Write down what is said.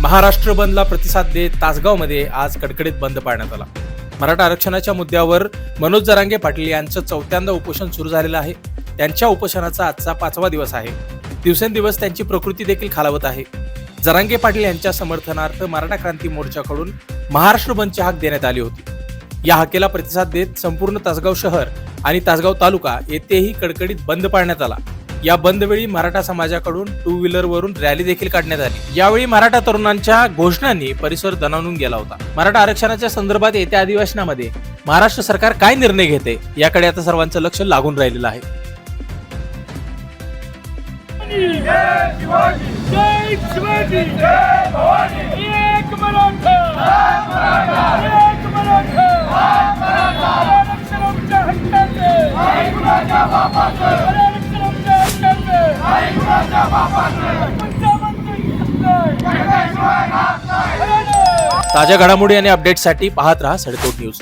महाराष्ट्र बंदला प्रतिसाद देत तासगावमध्ये आज कडकडीत बंद पाळण्यात आला. मराठा आरक्षणाच्या मुद्द्यावर मनोज जरांगे पाटील यांचं चौथ्यांदा उपोषण सुरू झालेलं आहे. त्यांच्या उपोषणाचा आजचा पाचवा दिवस आहे. दिवसेंदिवस त्यांची प्रकृती देखील खालावत आहे. जरांगे पाटील यांच्या समर्थनार्थ मराठा क्रांती मोर्चाकडून महाराष्ट्र बंदची हाक देण्यात आली होती. या हाकेला प्रतिसाद देत संपूर्ण तासगाव शहर आणि तासगाव तालुका येथेही कडकडीत बंद पाळण्यात आला. या बंदवेळी मराठा समाजाकडून टू व्हीलर वरून रॅली देखील काढण्यात आली. यावेळी मराठा तरुणांच्या घोषणांनी परिसर दणानून गेला होता. मराठा आरक्षणाच्या संदर्भात येत्या अधिवेशनामध्ये महाराष्ट्र सरकार काय निर्णय घेते याकडे आता सर्वांचं लक्ष लागून राहिलेलं आहे. एक ताज्या घडामोडी आणि अपडेटसाठी पाहत रहा सडकोट न्यूज.